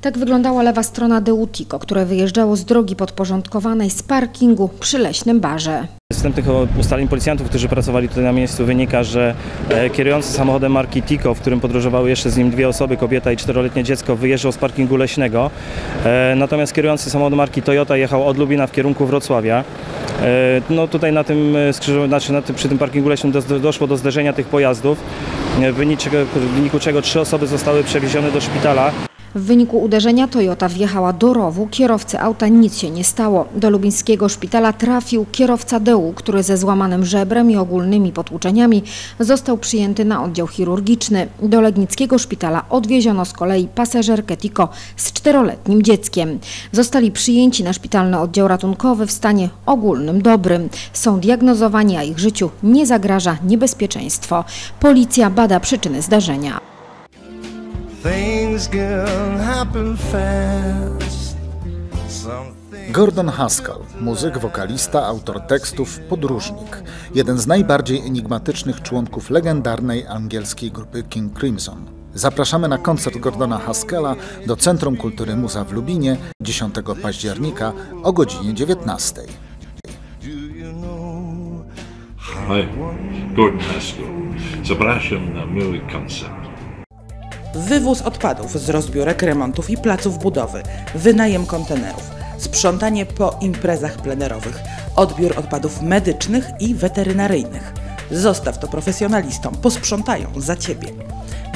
Tak wyglądała lewa strona Deutico, które wyjeżdżało z drogi podporządkowanej z parkingu przy leśnym barze. Z wstępnych ustaleń policjantów, którzy pracowali tutaj na miejscu wynika, że e, kierujący samochodem marki Tico, w którym podróżowały jeszcze z nim dwie osoby, kobieta i czteroletnie dziecko, wyjeżdżał z parkingu leśnego. E, Natomiast kierujący samochodem marki Toyota jechał od Lubina w kierunku Wrocławia. E, No tutaj na tym skrzyżowaniu, znaczy na tym, przy tym parkingu leśnym do, doszło do zderzenia tych pojazdów, w wyniku czego trzy osoby zostały przewiezione do szpitala. W wyniku uderzenia Toyota wjechała do rowu, kierowcy auta nic się nie stało. Do lubińskiego szpitala trafił kierowca DU, który ze złamanym żebrem i ogólnymi potłuczeniami został przyjęty na oddział chirurgiczny. Do Legnickiego szpitala odwieziono z kolei pasażerkę Tico z czteroletnim dzieckiem. Zostali przyjęci na szpitalny oddział ratunkowy w stanie ogólnym dobrym. Są diagnozowani, a ich życiu nie zagraża niebezpieczeństwo. Policja bada przyczyny zdarzenia. Things can happen fast. Gordon Haskell, muzyk, wokalista, autor tekstów, podróżnik. Jeden z najbardziej enigmatycznych członków legendarnej angielskiej grupy King Crimson. Zapraszamy na koncert Gordona Haskella do Centrum Kultury Muza w Lubinie 10 października o godzinie 19. Hi, Gordon Haskell. Zapraszam na mój koncert. Wywóz odpadów z rozbiórek, remontów i placów budowy, wynajem kontenerów, sprzątanie po imprezach plenerowych, odbiór odpadów medycznych i weterynaryjnych. Zostaw to profesjonalistom, posprzątają za Ciebie.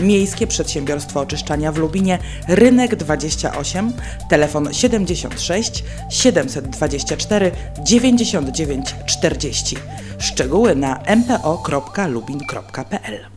Miejskie Przedsiębiorstwo Oczyszczania w Lubinie, Rynek 28, telefon 76 724 99 40. Szczegóły na mpo.lubin.pl